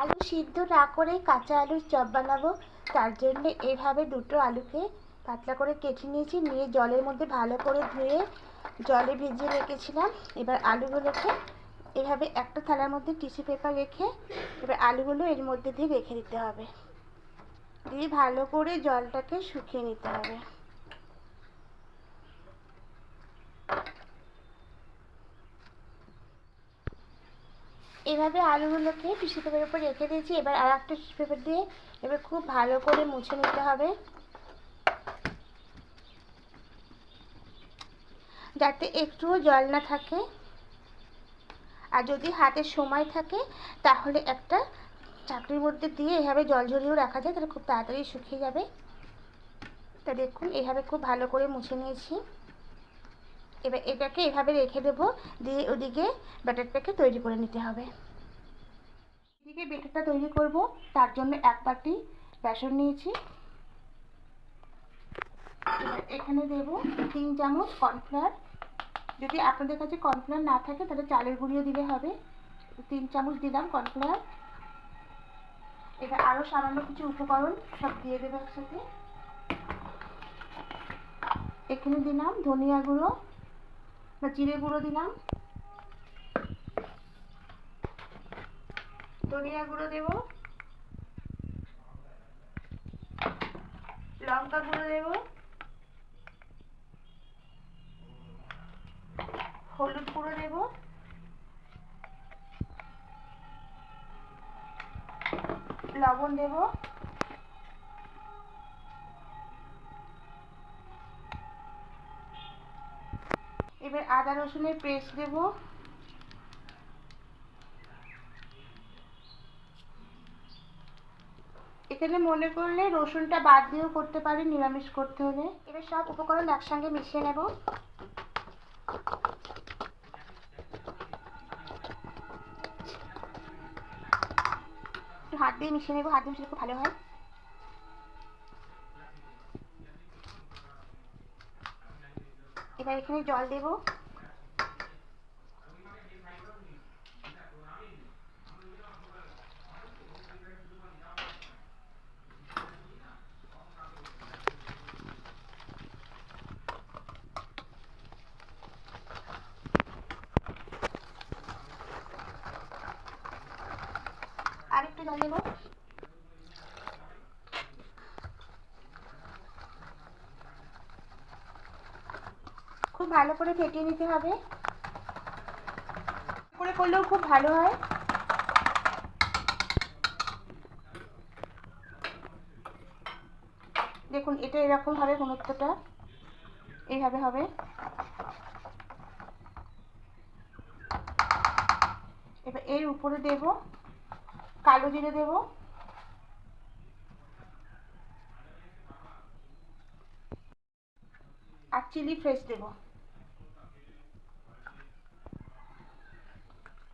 আলু সিদ্ধ না করেই কাঁচা আলুর চপ বানাবো। তার জন্য এভাবে দুটো আলুকে পাতলা করে কেটে নিয়েছি, নিয়ে জলের মধ্যে ভালো করে ধুয়ে জলে ভিজিয়ে রেখেছিলাম। এবার আলুগুলোকে এভাবে একটা থালার মধ্যে টিস্যু পেপার রেখে এবার আলুগুলো এর মধ্যে দিয়ে রেখে দিতে হবে। দিয়ে ভালো করে জলটাকে শুকিয়ে নিতে হবে। এভাবে আলুগুলোকে টিস্যু পেপারের উপর রেখে দিয়েছি। এবার আর একটা টিস্যু পেপার দিয়ে এবার খুব ভালো করে মুছে নিতে হবে। যাতে একটুও জল না থাকে। আর যদি হাতে সময় থাকে, তাহলে একটা চাকরির মধ্যে দিয়ে এভাবে জল ঝরিয়েও রাখা যায়, তাহলে খুব তাড়াতাড়ি শুকিয়ে যাবে। তা দেখুন, এভাবে খুব ভালো করে মুছে নিয়েছি। এবার এটাকে এভাবে রেখে দেবো, দিয়ে ওদিকে ব্যাটারটাকে তৈরি করে নিতে হবে। এদিকে বেটারটা তৈরি করব, তার জন্য এক বাটি বেসন নিয়েছি। এখানে দেব তিন চামচ কর্নফ্লাওয়ার। যদি আপনাদের কাছে কর্নফ্লাওয়ার না থাকে, তাহলে চালের গুঁড়িও দিলে হবে। তিন চামচ দিলাম কর্নফ্লাওয়ার। এবার আরও সামান্য কিছু উপকরণ সব দিয়ে দেবো একসাথে। এখানে দিলাম ধনিয়া গুঁড়ো বা জিরে গুঁড়ো দিলাম। ধনিয়া গুঁড়ো দেব। লঙ্কা গুঁড়ো দেব। হলুদ গুঁড়ো দেব। লবণ দেব। এবার আদা রসুনের পেস্ট দেব। এখানে মনে করলে রসুনটা বাদ দিয়েও করতে পারি, নিরামিষ করতে হলে। এবার সব উপকরণ একসঙ্গে মিশিয়ে নেব। হাত দিয়ে মিশিয়ে নেব, হাত দিয়ে মিশিয়ে খুব ভালো হয়। এবার এখানে জল দেব। আর একটু জল দেবো। ভালো করে ফেটিয়ে নিতে হবে। করে করলেও খুব ভালো হয়। দেখুন, এটা এরকম হবে ঘনত্বটা। এইভাবে হবে। এবার এর উপরে দেব কালো জিরে দেব। আর চিলি ফ্রেশ দেব।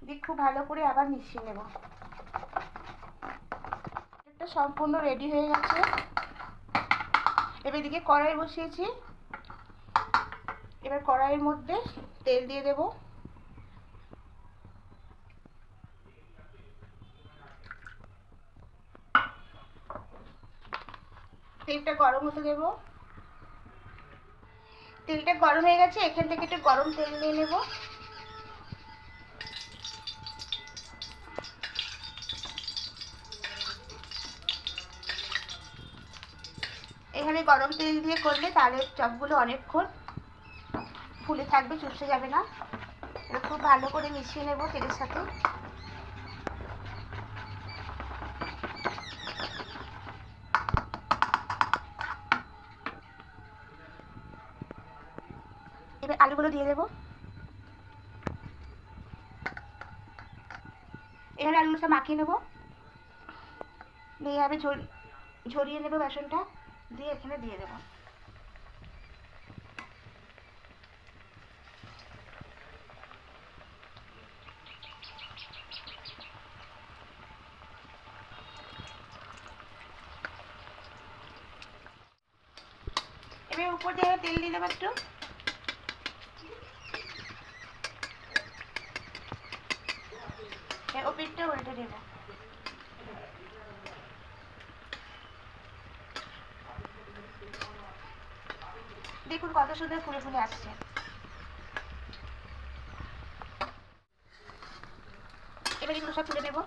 দিয়ে খুব ভালো করে আবার মিশিয়ে নেব। এটা সম্পূর্ণ রেডি হয়ে গেছে। এবার এদিকে কড়াই বসিয়েছি। এবার কড়াইয়ের মধ্যে তেল দিয়ে দেব। তেলটা গরম হতে দেব। তেলটা গরম হয়ে গেছে, এখান থেকে একটু গরম তেল নিয়ে নেব। গরম তেল দিয়ে করলে তাহলে চপগুলো অনেকক্ষণ ফুলে থাকবে চুপসে যাবে না। খুব ভালো করে মিশিয়ে নেব তেলের সাথে। এবার আলুগুলো দিয়ে দেবো। এখানে সব মাখিয়ে নেব। দিয়ে ঝরিয়ে নেব বেসনটা। দিয়ে এখানে দিয়ে দেবো। এবার উপর দিয়ে তেল দিয়ে দেবো একটু। ও পিঠটা উল্টে দেবো। দেখুন কত সুন্দর ফুলে ফুলে আসছে। এবার এগুলো সব তুলে দেবো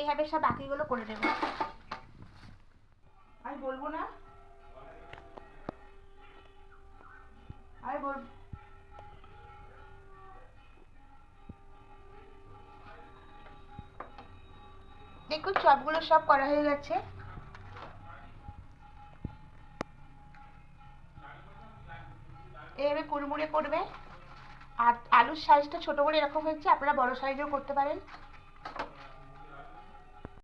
এইভাবে সব বাকিগুলো করে দেবো আমি বলব না। আমি বল দেখুন চপগুলো সব করা হয়ে গেছে। এভাবে কুড়মুড়ে করবে আর আলুর সাইজটা ছোট করে এরকম হয়েছে, আপনারা বড় সাইজেও করতে পারেন।